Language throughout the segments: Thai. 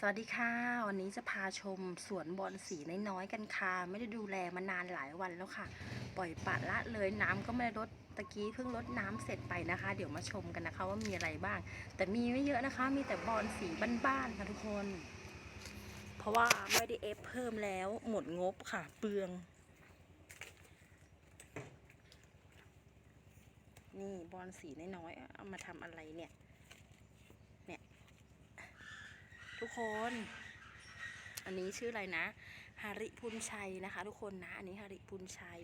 สวัสดีค่ะ วันนี้จะพาชมสวนบอลสีน้อยๆกันค่ะ ไม่ได้ดูแลมานานหลายวันแล้วค่ะ ปล่อยปะละเลยน้ำก็ไม่ได้ลดตะกี้เพิ่งลดน้ำเสร็จไปนะคะ เดี๋ยวมาชมกันนะคะว่ามีอะไรบ้าง แต่มีไม่เยอะนะคะ มีแต่บอลสีบ้านๆค่ะทุกคน เพราะว่าไม่ได้เอฟเพิ่มแล้วหมดงบค่ะ เปลือง นี่บอลสีน้อยๆเอามาทำอะไรเนี่ย ทุกคน อันนี้ชื่ออะไรนะฮาริพุนชัยนะคะ ทุกคนนะอันนี้ฮาริพุนชัย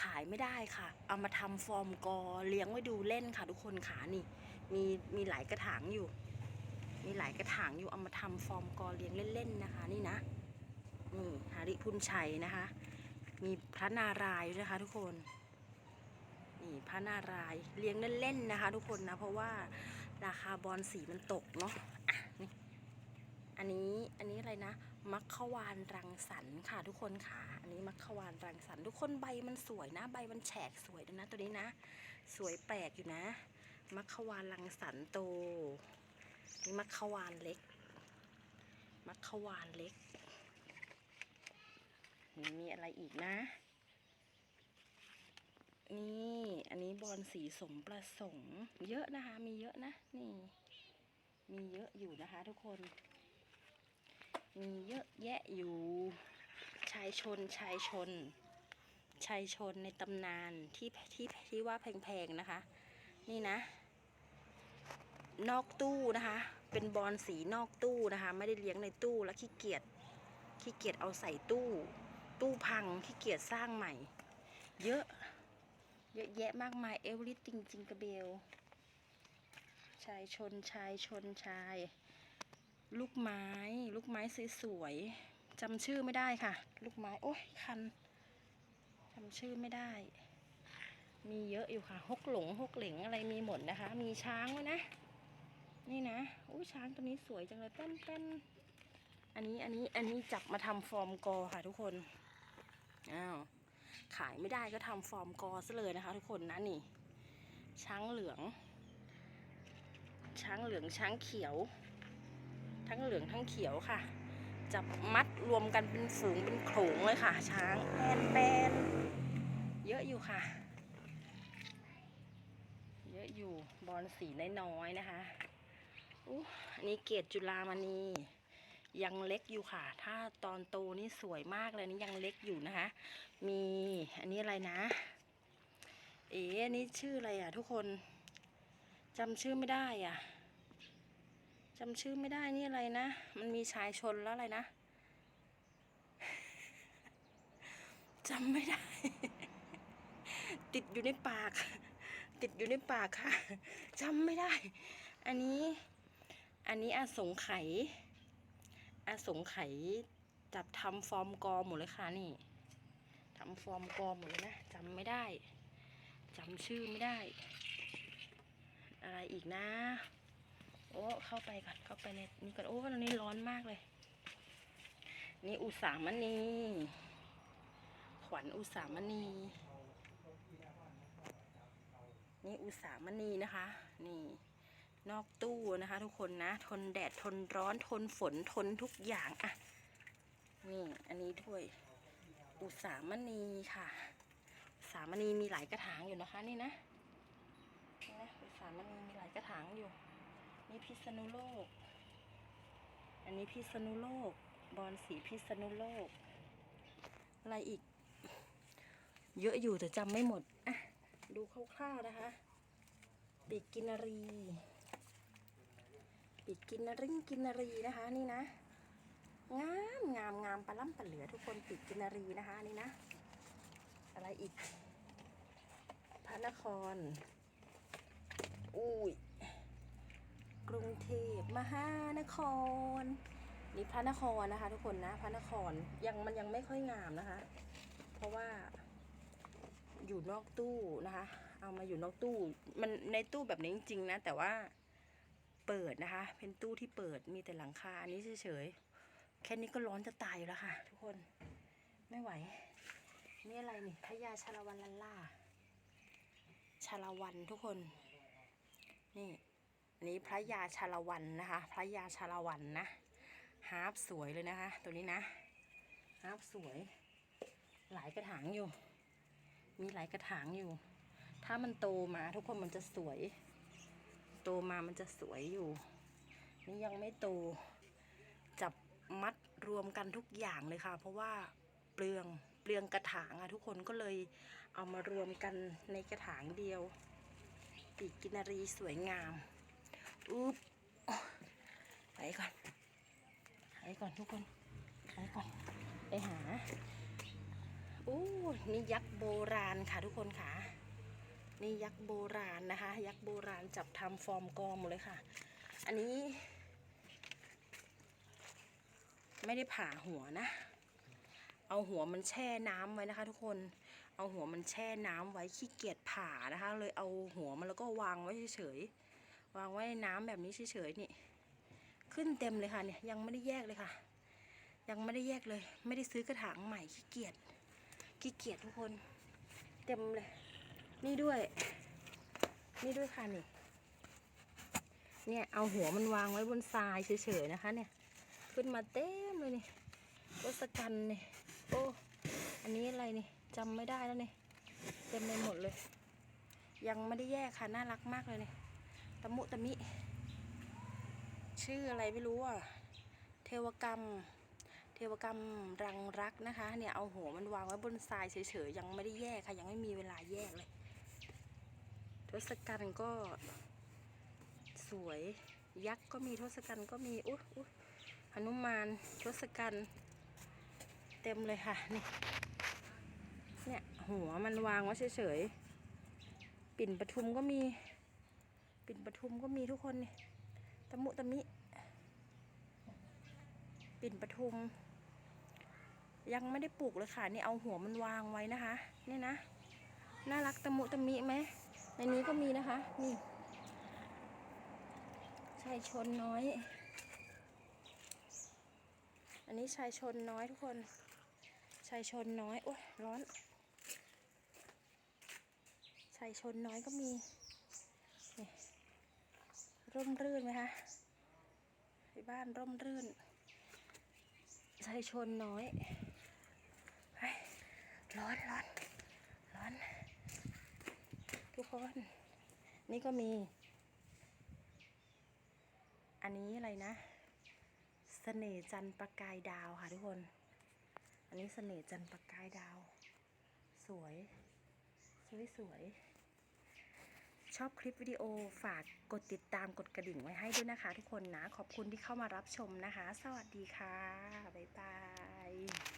ขายไม่ได้ค่ะ เอามาทำฟอร์มกอเลี้ยงไว้ดูเล่นค่ะ ทุกคนขานี่ มีมีหลายกระถางอยู่ มีหลายกระถางอยู่เอามาทำฟอร์มกอเลี้ยงเล่นๆนะคะ นี่นะนี่ฮาริพุนชัยนะคะ มีพระนารายณ์นะคะ ทุกคนนี่พระนารายณ์เลี้ยงเล่นๆนะคะ ทุกคนนะเพราะว่าราคาบอลสีมันตกเนาะ อันนี้อันนี้อะไรนะ มัคควานรังสรรค์ค่ะทุกคนค่ะ อันนี้มัคควานรังสรรค์ทุกคนใบมันสวยนะ ใบมันแฉกสวยด้วยนะตัวนี้นะ สวยแปลกอยู่นะ มัคควานรังสรรค์โตนี่มัคควานเล็ก มัคควานเล็กนี่มีอะไรอีกนะ นี่อันนี้บอลสีสมประสงค์ เยอะนะคะ มีเยอะนะ นี่มีเยอะอยู่นะคะทุกคน มีเยอะแยะอยู่ ชายชนชายชน ชายชนในตำนานที่ที่ที่ว่าแพงๆนะคะ นี่นะ นอกตู้นะคะ เป็นบอลสีนอกตู้นะคะ ไม่ได้เลี้ยงในตู้แล้วขี้เกียจขี้เกียจเอาใส่ตู้ ตู้พังขี้เกียจสร้างใหม่ เยอะ เยอะแยะมากมายเอวร์ติงจิงกระเบลชายชนชายชนชาย ลูกไม้ ลูกไม้สวยๆจำชื่อไม่ได้ค่ะ ลูกไม้ โอ้ยคันจำชื่อไม่ได้ มีเยอะอยู่ค่ะ ฮกหลง ฮกเหลงอะไรมีหมดนะคะ มีช้างไว้นะ นี่นะอุ้ยช้างตัวนี้สวยจังเลยเป็นเป็นอันนี้อันนี้อันนี้จับมาทำฟอร์มกอค่ะทุกคน อ้าว ขายไม่ได้ก็ทำฟอร์มกอซะเลยนะคะ ทุกคนนะนี่ ช้างเหลือง ช้างเหลืองช้างเขียว ทั้งเหลืองทั้งเขียวค่ะ จับมัดรวมกันเป็นฝูงเป็นโขลงเลยค่ะ ช้างแปนแปนเยอะอยู่ค่ะ เยอะอยู่บอลสีน้อยๆนะคะอู้อันนี้เกตจุลามณียังเล็กอยู่ค่ะ ถ้าตอนโตนี่สวยมากเลยนี่ยังเล็กอยู่นะคะ มีอันนี้อะไรนะ เอ๋อันนี้ชื่ออะไรอะทุกคนจำชื่อไม่ได้อะ จำชื่อไม่ได้นี่อะไรนะ มันมีชายชนแล้วอะไรนะจำไม่ได้ ติดอยู่ในปาก ติดอยู่ในปากค่ะจำไม่ได้ อันนี้ อันนี้อาสงไขอาสงไขจับทำฟอร์มกอหมดเลยค่ะนี่ทำฟอร์มกอหมดเลยนะจำไม่ได้จำชื่อไม่ได้ อะไรอีกนะ โอ้เข้าไปก่อนเข้าไปในนี่ก่อนโอ้ตอนนี้ร้อนมากเลย นี่อุสามณีขวัญอุสามณีนี่อุสามณีนะคะ นี่ นอกตู้นะคะ ทุกคนนะ ทนแดดทนร้อนทนฝนทนทุกอย่างอะนี่อันนี้ด้วย อุสามณีค่ะอุสามณีมีหลายกระถางอยู่นะคะ นี่นะนี่นะอุสามณีมีหลายกระถางอยู่ นี่พิษณุโลก อันนี้พิษณุโลก บอลสีพิษณุโลก อะไรอีก เยอะอยู่แต่จำไม่หมด อะ ดูคร่าวๆนะคะ ปีกกินรี ปีกกินริงกินรีนะคะ นี่นะ งามงามงามปลาล่ำปลาเหลือทุกคนปีกกินนรีนะคะ นี่นะ อะไรอีก พระนคร อุ้ย กรุงเทพมหานคร นี่พระนครนะคะ ทุกคนนะ พระนครยังมันยังไม่ค่อยงามนะคะ เพราะว่าอยู่นอกตู้นะคะ เอามาอยู่นอกตู้ มันในตู้แบบนี้จริงๆนะ แต่ว่าเปิดนะคะ เป็นตู้ที่เปิดมีแต่หลังคาอันนี้เฉยๆ แค่นี้ก็ร้อนจะตายอยู่แล้วค่ะ ทุกคนไม่ไหว นี่อะไรนี่พญาชาละวันลันล่าชาละวันทุกคน นี่ อันนี้พระยาชาละวันนะคะ พระยาชาละวันนะฮาร์ปสวยเลยนะคะ ตัวนี้นะฮาร์ปสวย หลายกระถางอยู่ มีหลายกระถางอยู่ ถ้ามันโตมาทุกคนมันจะสวย โตมามันจะสวยอยู่ นี่ยังไม่โต จับมัดรวมกันทุกอย่างเลยค่ะ เพราะว่าเปลืองเปลืองกระถางอะทุกคนก็เลยเอามารวมกันในกระถางเดียวปีกกินรีสวยงาม อุ๊บไปก่อนไปก่อนทุกคนไปก่อน ไปหาอู้นี่ยักษ์โบราณค่ะทุกคนค่ะ นี่ยักษ์โบราณนะคะ ยักษ์โบราณจับทำฟอร์มกอหมดเลยค่ะ อันนี้ ไม่ได้ผ่าหัวนะ เอาหัวมันแช่น้ำไว้นะคะ ทุกคน เอาหัวมันแช่น้ำไว้ขี้เกียจผ่านะคะ เลยเอาหัวมันแล้วก็วางไว้เฉยๆ วางไว้ในน้ำแบบนี้เฉยๆนี่ ขึ้นเต็มเลยค่ะเนี่ยยังไม่ได้แยกเลยค่ะ ยังไม่ได้แยกเลย ไม่ได้ซื้อกระถางใหม่ขี้เกียจขี้เกียจทุกคน เต็มเลย นี่ด้วย นี่ด้วยค่ะนี่ เนี่ยเอาหัวมันวางไว้บนทรายเฉยๆนะคะ เนี่ย ขึ้นมาเต็มเลยนี่ทศกัณฐ์นี่โอ้อันนี้อะไรนี่จำไม่ได้แล้วนี่เต็มไปหมดเลย ยังไม่ได้แยกค่ะน่ารักมากเลยนี่ ตะมุตะมิ ชื่ออะไรไม่รู้อะเทวกรรม เทวกรรมรังรักนะคะ เนี่ยเอาหัวมันวางไว้บนทรายเฉยๆยังไม่ได้แยกค่ะ ยังไม่มีเวลาแยกเลยทศกัณฐ์ก็สวยยักษ์ก็มีทศกัณฐ์ก็มีอุ๊ยอุ๊ยหนุมานทศกัณฐ์เต็มเลยค่ะนี่เนี่ยหัวมันวางไว้เฉยๆ ปิ่นปทุมก็มี ปิ่นปทุมก็มีทุกคนนี่ตะมุตะมิ ปิ่นปทุม ยังไม่ได้ปลูกเลยค่ะ นี่เอาหัวมันวางไว้นะคะ เนี่ยนะ น่ารักตะมุตะมิไหม ในนี้ก็มีนะคะ นี่ชายชนน้อย อันนี้ชายชนน้อยทุกคน ชายชนน้อย โอ้ยร้อนชายชนน้อยก็มี ร่มรื่นไหมคะที่บ้านร่มรื่นชายชนน้อยร้อนร้อนร้อน ทุกคน นี่ก็มี อันนี้อะไรนะเสน่จันประกายดาวค่ะทุกคน อันนี้เสน่จันประกายดาว สวย สวยสวย ชอบคลิปวิดีโอฝากกดติดตามกดกระดิ่งไว้ให้ด้วยนะคะ ทุกคนนะ ขอบคุณที่เข้ามารับชมนะคะ สวัสดีค่ะ บ๊ายบาย